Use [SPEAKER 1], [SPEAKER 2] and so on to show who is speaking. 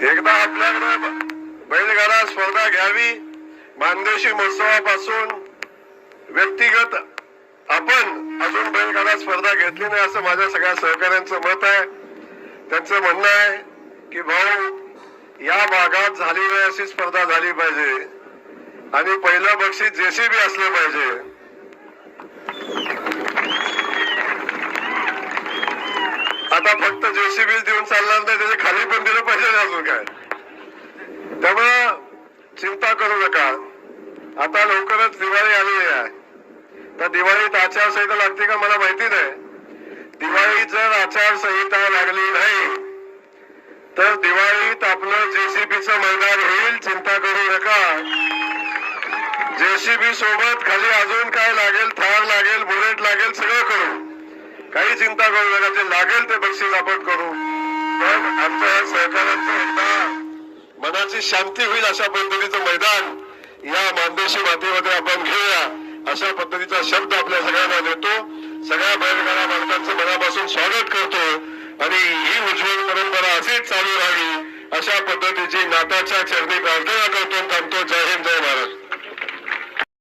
[SPEAKER 1] एकदा आपल्याकडे बैलगाडा स्पर्धा घ्यावी. मानदेशी महोत्सवापासून व्यक्तिगत आपण अजून बैलगाडा स्पर्धा घेतली नाही असं माझ्या सगळ्या सहकाऱ्यांचं मत आहे. त्यांचं म्हणणं आहे की भाऊ या भागात झाली नाही अशी स्पर्धा झाली पाहिजे. आणि पहिलं बक्षीस जेसीबी असलं पाहिजे. आता फक्त जेसीबी देऊन चालणार नाही त्याच्याखाली पण दिलं पाहिजे ना अजून काय त्यामुळं चिंता करू नका. आता लवकरच दिवाळी आलेली आहे. तर दिवाळीत आचारसंहिता लागते का मला माहिती नाही. दिवाळीत जर आचारसंहिता लागली नाही तर दिवाळीत आपलं जेसीबीचं मैदान होईल. चिंता करू नका. जेसीबी सोबत खाली अजून काय लागेल थार लागेल बुलेट लागेल सगळं करू. काही चिंता करू नका. जे लागेल ते बक्षीस आपण मनाची शांती होईल अशा पद्धतीचं मैदान या मानदेशी मातीमध्ये आपण घेऊया. अशा पद्धतीचा शब्द आपल्या सगळ्यांना देतो. सगळ्या बैलगाडा मालकांचं मनापासून स्वागत करतो. आणि ही उज्ज्वल परंपरा अशीच चालू राहावी अशा पद्धतीची नाताच्या चरणी प्रार्थना करतो.